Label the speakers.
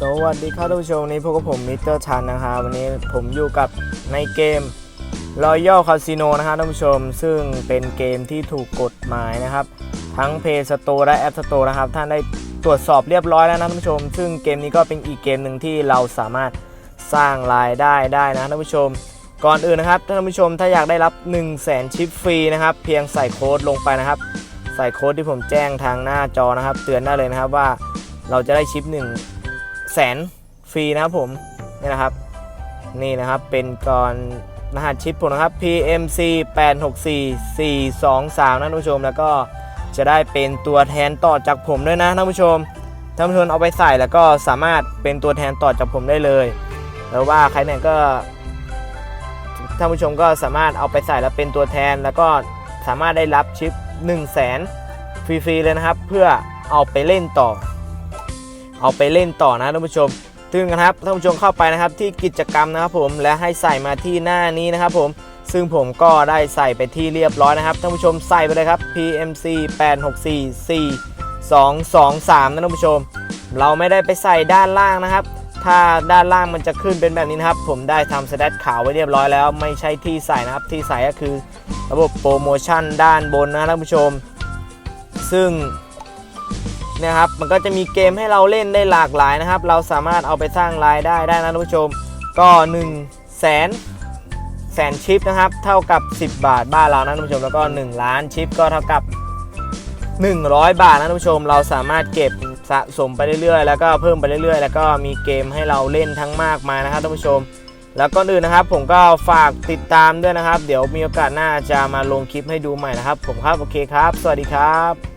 Speaker 1: สวัสดีครับท่านผู้ชมนี้พบกับผมมิสเตอร์ชันนะครับวันนี้ผมอยู่กับในเกม Royal Casino นะครับท่านผู้ชม ซึ่งเป็นเกมที่ถูกกฎหมายนะครับ ทั้ง Play Store และ App Store นะครับ ท่านได้ตรวจสอบเรียบร้อยแล้วนะท่านผู้ชม ซึ่งเกมนี้ก็เป็นอีกเกมหนึ่งที่เราสามารถสร้างรายได้ได้นะท่านผู้ชม ก่อนอื่นนะครับท่านผู้ชมถ้าอยากได้รับ 1 0 0 0 0แสนชิปฟรีนะครับเพียงใส่โค้ดลงไปนะครับ ใส่โค้ดที่ผมแจ้งทางหน้าจอนะครับ เตือนได้เลยนะครับว่าเราจะได้ชิป 1 แสนฟรีนะครับผมนี่นะครับ นี่นะครับเป็นก่อนรหัสชิปผมนะครับ PMC 864 423นะท่านผู้ชม แล้วก็จะได้เป็นตัวแทนต่อจากผมด้วยนะท่านผู้ชมท่านผู้ชมเอาไปใส่แล้วก็สามารถเป็นตัวแทนต่อจากผมได้เลยแล้วว่าใครเนี่ยก็ท่านผู้ชมก็สามารถเอาไปใส่แล้วเป็นตัวแทน แล้วก็สามารถได้รับชิป 1 0 0 0 0แสนฟรีๆเลยนะครับ เพื่อเอาไปเล่นต่อ เอาไปเล่นต่อนะท่านผู้ชมซึ่งนะครับท่านผู้ชมเข้าไปนะครับที่กิจกรรมนะครับผมและให้ใส่มาที่หน้านี้นะครับผมซึ่งผมก็ได้ใส่ไปที่เรียบร้อยนะครับท่านผู้ชมใส่ไปเลยครับ PMC 864 4223นะท่านผู้ชม เราไม่ได้ไปใส่ด้านล่างนะครับ ถ้าด้านล่างมันจะขึ้นเป็นแบบนี้นะครับ ผมได้ทำสแตทขาวไว้เรียบร้อยแล้ว ไม่ใช่ที่ใส่นะครับที่ใส่ก็คือ ระบบโปรโมชั่นด้านบนนะท่านผู้ชม ซึ่ง นะครับ มันก็จะมีเกมให้เราเล่นได้หลากหลายนะครับ เราสามารถเอาไปสร้างรายได้ได้นะท่านผู้ชม ก็1 0 0 0 0แสนแสนชิปนะครับ เท่ากับ 10 บาทบ้านเรานะท่านผู้ชม แล้วก็ 1 ล้านชิปก็เท่ากับ 100 บาทนะท่านผู้ชม เราสามารถเก็บสะสมไปเรื่อยๆ แล้วก็เพิ่มไปเรื่อยๆ แล้วก็มีเกมให้เราเล่นทั้งมากมายนะครับท่านผู้ชม แล้วก็อื่นนะครับ ผมก็ฝากติดตามด้วยนะครับ เดี๋ยวมีโอกาสหน้าจะมาลงคลิปให้ดูใหม่นะครับ ผมครับ โอเคครับ สวัสดีครับ